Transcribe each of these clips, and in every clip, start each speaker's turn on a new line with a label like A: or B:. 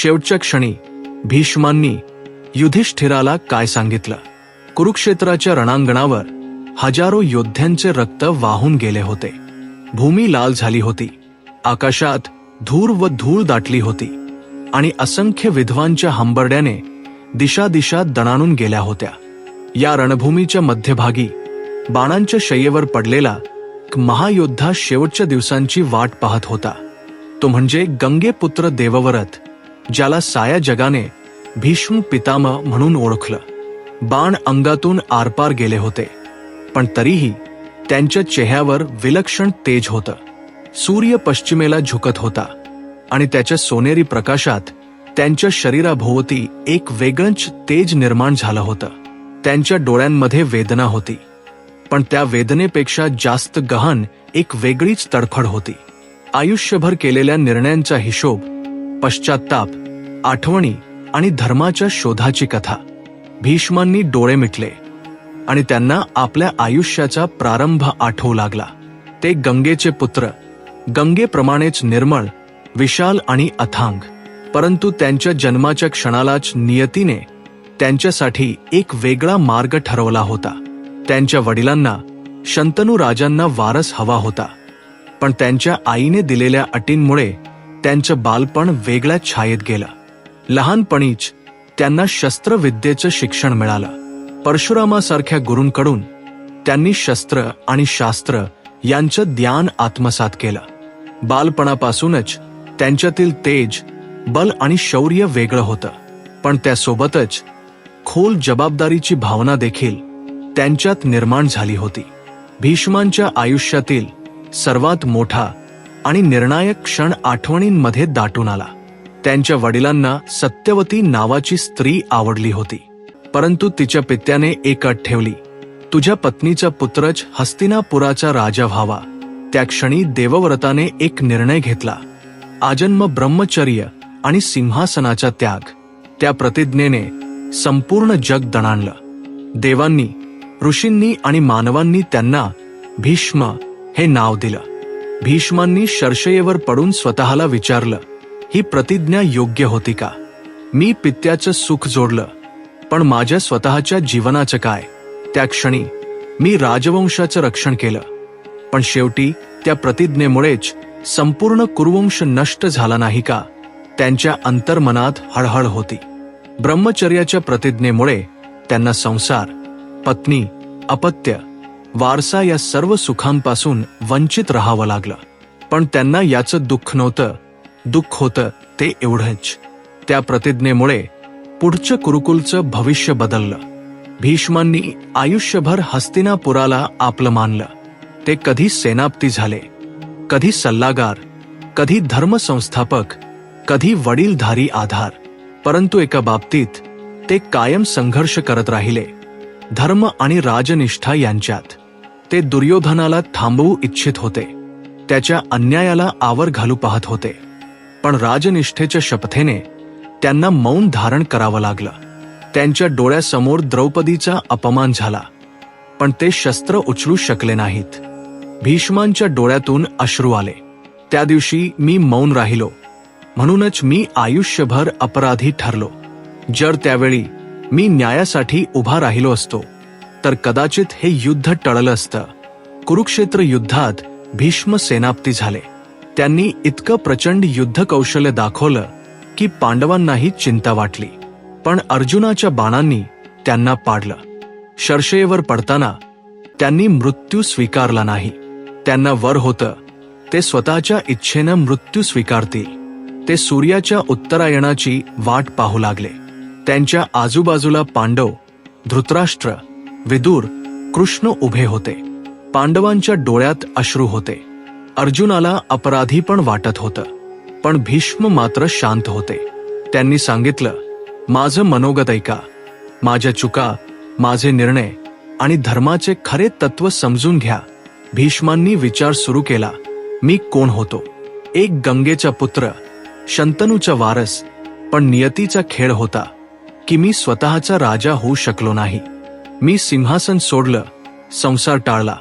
A: शेवटच्या क्षणी भीष्मांनी युधिष्ठिराला काय सांगितलं? कुरुक्षेत्राच्या रणांगणावर हजारो योद्ध्यांचे रक्त वाहून गेले होते. भूमी लाल झाली होती. आकाशात धूर व धूळ दाटली होती आणि असंख्य विधवांच्या हंबरड्याने दिशा दिशा दणाणून गेल्या होत्या. या रणभूमीच्या मध्यभागी बाणांच्या शय्येवर पडलेला महायोद्धा शेवटच्या दिवसांची वाट पाहत होता. तो म्हणजे गंगेपुत्र देवव्रत ज्याला साया जगाने भीष्म पितामह म्हणून ओळखलं. बाण अंगातून आरपार गेले होते. पण तरीही त्यांच्या चेहऱ्यावर विलक्षण तेज होतं. सूर्य पश्चिमेला झुकत होता आणि त्याच्या सोनेरी प्रकाशात त्यांच्या शरीराभोवती एक वेगळंच तेज निर्माण झालं होतं. त्यांच्या डोळ्यांमध्ये वेदना होती. पण त्या वेदनेपेक्षा जास्त गहन एक वेगळीच तडफड होती. आयुष्यभर केलेल्या निर्णयांचा हिशोब पश्चाताप आठवणी आणि धर्माच्या शोधाची कथा. भीष्मांनी डोळे मिटले आणि त्यांना आपल्या आयुष्याचा प्रारंभ आठवू लागला. ते गंगेचे पुत्र गंगेप्रमाणेच निर्मळ विशाल आणि अथांग परंतु त्यांच्या जन्माच्या क्षणालाच नियतीने त्यांच्यासाठी एक वेगळा मार्ग ठरवला होता. त्यांच्या वडिलांना शंतनू राजांना वारस हवा होता. पण त्यांच्या आईने दिलेल्या अटींमुळे त्यांचं बालपण वेगळ्या छायेत गेलं. लहानपणीच त्यांना शस्त्रविद्येचं शिक्षण मिळालं. परशुरामासारख्या गुरूंकडून त्यांनी शस्त्र आणि शास्त्र यांचं ज्ञान आत्मसात केलं. बालपणापासूनच त्यांच्यातील तेज बल आणि शौर्य वेगळं होतं. पण त्यासोबतच खोल जबाबदारीची भावना देखील त्यांच्यात निर्माण झाली होती. भीष्मांच्या आयुष्यातील सर्वात मोठा आणि निर्णायक क्षण आठवणींमध्ये दाटून आला. त्यांच्या वडिलांना सत्यवती नावाची स्त्री आवडली होती. परंतु तिच्या पित्याने एक अट ठेवली. तुझ्या पत्नीचा पुत्रच हस्तिनापुराचा राजा व्हावा. त्या क्षणी देवव्रताने एक निर्णय घेतला. आजन्म ब्रह्मचर्य आणि सिंहासनाचा त्याग. त्या प्रतिज्ञेने संपूर्ण जग दणाणलं. देवांनी ऋषींनी आणि मानवांनी त्यांना भीष्म हे नाव दिलं. भीष्मांनी शर्षयेवर पडून स्वतःला विचारलं ही प्रतिज्ञा योग्य होती का? मी पित्याचं सुख जोडलं पण माझ्या स्वतःच्या जीवनाचं काय? त्या क्षणी मी राजवंशाचं रक्षण केलं पण शेवटी त्या प्रतिज्ञेमुळेच संपूर्ण कुरुवंश नष्ट झाला नाही का? त्यांच्या अंतर्मनात हळहळ होती. ब्रह्मचर्याच्या प्रतिज्ञेमुळे त्यांना संसार पत्नी अपत्य वारसा या सर्व सुखांपासून वंचित राहावं लागलं. पण त्यांना याचं दुःख नव्हतं. दुःख होतं ते एवढंच. त्या प्रतिज्ञेमुळे पुढचं कुरुकुलचं भविष्य बदललं. भीष्मांनी आयुष्यभर हस्तिनापुराला आपलं मानलं. ते कधी सेनापती झाले. कधी सल्लागार. कधी धर्मसंस्थापक. कधी वडीलधारी आधार. परंतु एका बाबतीत ते कायम संघर्ष करत राहिले. धर्म आणि राजनिष्ठा यांच्यात. ते दुर्योधनाला थांबवू इच्छित होते. त्याच्या अन्यायाला आवर घालू पाहत होते. पण राजनिष्ठेच्या शपथेने त्यांना मौन धारण करावं लागलं. त्यांच्या डोळ्यासमोर द्रौपदीचा अपमान झाला. पण ते शस्त्र उचलू शकले नाहीत. भीष्मांच्या डोळ्यातून अश्रू आले. त्या दिवशी मी मौन राहिलो. म्हणूनच मी आयुष्यभर अपराधी ठरलो. जर त्यावेळी मी न्यायासाठी उभा राहिलो असतो तर कदाचित हे युद्ध टळलं असतं. कुरुक्षेत्र युद्धात भीष्म सेनापती झाले. त्यांनी इतकं प्रचंड युद्ध कौशल्य दाखवलं की पांडवांनाही चिंता वाटली. पण अर्जुनाच्या बाणांनी त्यांना पाडलं. शर्षेवर पडताना त्यांनी मृत्यू स्वीकारला नाही. त्यांना वर होतं. ते स्वतःच्या इच्छेनं मृत्यू स्वीकारतील. ते सूर्याच्या उत्तरायणाची वाट पाहू लागले. त्यांच्या आजूबाजूला पांडव धृतराष्ट्र विदूर कृष्ण उभे होते. पांडवांच्या डोळ्यात अश्रू होते. अर्जुनाला अपराधी पण वाटत होतं. पण भीष्म मात्र शांत होते. त्यांनी सांगितलं माझं मनोगत ऐका. माझ्या चुका माझे निर्णय आणि धर्माचे खरे तत्व समजून घ्या. भीष्मांनी विचार सुरू केला. मी कोण होतो? एक गंगेचा पुत्र शंतनूचा वारस पण नियतीचा खेळ होता की मी स्वतःचा राजा होऊ शकलो नाही. मी सिंहासन सोडलं संसार टाळला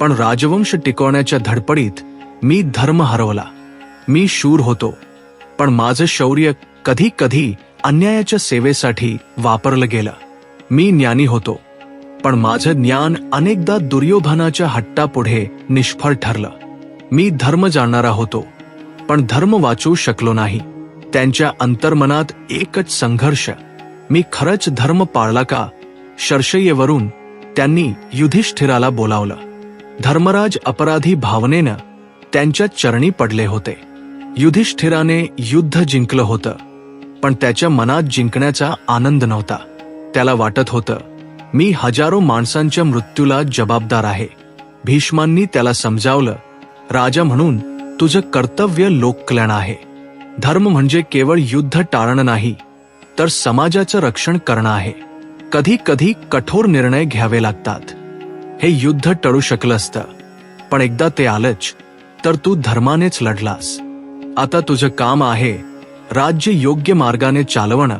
A: पण राजवंश टिकवण्याच्या धडपडीत मी धर्म हरवला. मी शूर होतो पण माझं शौर्य कधी कधी अन्यायाच्या सेवेसाठी वापरलं गेलं. मी ज्ञानी होतो पण माझं ज्ञान अनेकदा दुर्योधनाच्या हट्टापुढे निष्फळ ठरलं. मी धर्म जाणणारा होतो पण धर्म वाचू शकलो नाही. त्यांच्या अंतर्मनात एकच संघर्ष मी खरंच धर्म पाळला का? शर्षयेवरून त्यांनी युधिष्ठिराला बोलावलं. धर्मराज अपराधी भावनेनं त्यांच्या चरणी पडले होते. युधिष्ठिराने युद्ध जिंकलं होतं. पण त्याच्या मनात जिंकण्याचा आनंद नव्हता. त्याला वाटत होतं मी हजारो माणसांच्या मृत्यूला जबाबदार आहे. भीष्मांनी त्याला समजावलं राजा म्हणून तुझं कर्तव्य लोककल्याण आहे. धर्म म्हणजे केवळ युद्ध टाळणं नाही तर समाजाचं रक्षण करणं आहे. कधी कधी कठोर निर्णय घ्यावे लागतात. हे युद्ध टळू शकलं असतं. पण एकदा ते आलंच तर तू धर्मानेच लढलास. आता तुझं काम आहे राज्य योग्य मार्गाने चालवणं.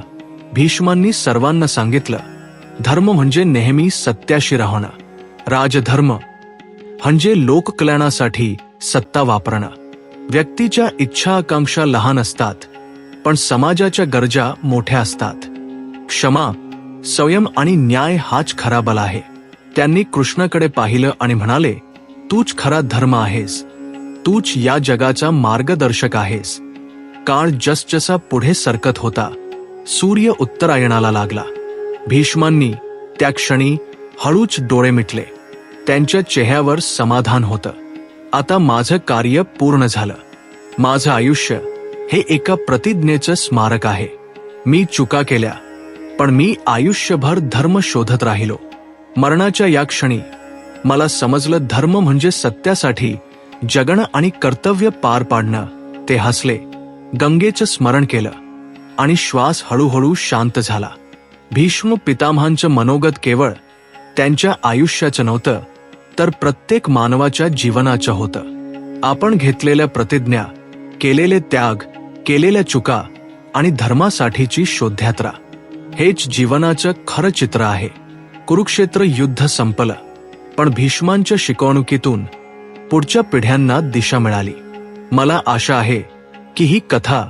A: भीष्मांनी सर्वांना सांगितलं धर्म म्हणजे नेहमी सत्याशी राहणं. राजधर्म म्हणजे लोककल्याणासाठी सत्ता वापरणं. व्यक्तीच्या इच्छा आकांक्षा लहान असतात पण समाजाच्या गरजा मोठ्या असतात. क्षमा संयम आणि न्याय हाच खरा बल आहे. त्यांनी कृष्णाकडे पाहिलं आणि म्हणाले तूच खरा धर्म आहेस. तूच या जगाचा मार्गदर्शक आहेस. काळ जसजसा पुढे सरकत होता सूर्य उत्तरायणाला लागला. भीष्मांनी त्या क्षणी हळूच डोळे मिटले. त्यांच्या चेहऱ्यावर समाधान होतं. आता माझं कार्य पूर्ण झालं. माझं आयुष्य हे एका प्रतिज्ञेचं स्मारक आहे. मी चुका केल्या. पण मी आयुष्यभर धर्म शोधत राहिलो. मरणाच्या या क्षणी मला समजलं धर्म म्हणजे सत्यासाठी जगणं आणि कर्तव्य पार पाडणं. ते हसले. गंगेचं स्मरण केलं. आणि श्वास हळूहळू शांत झाला. भीष्म पितामहांचं मनोगत केवळ त्यांच्या आयुष्याचं नव्हतं तर प्रत्येक मानवाच्या जीवनाचं होतं. आपण घेतलेल्या प्रतिज्ञा केलेले त्याग केलेल्या चुका आणि धर्मासाठीची शोधयात्रा. हेच जीवनाचं खरं चित्र आहे. कुरुक्षेत्र युद्ध संपलं पण भीष्मांच्या शिकवणुकीतून पुढच्या पिढ्यांना दिशा मिळाली. मला आशा आहे की ही कथा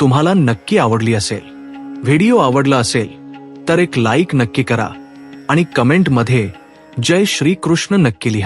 A: तुम्हाला नक्की आवडली असेल. व्हिडिओ आवडला असेल तर एक लाईक नक्की करा आणि कमेंटमध्ये जय श्रीकृष्ण नक्की लिहा.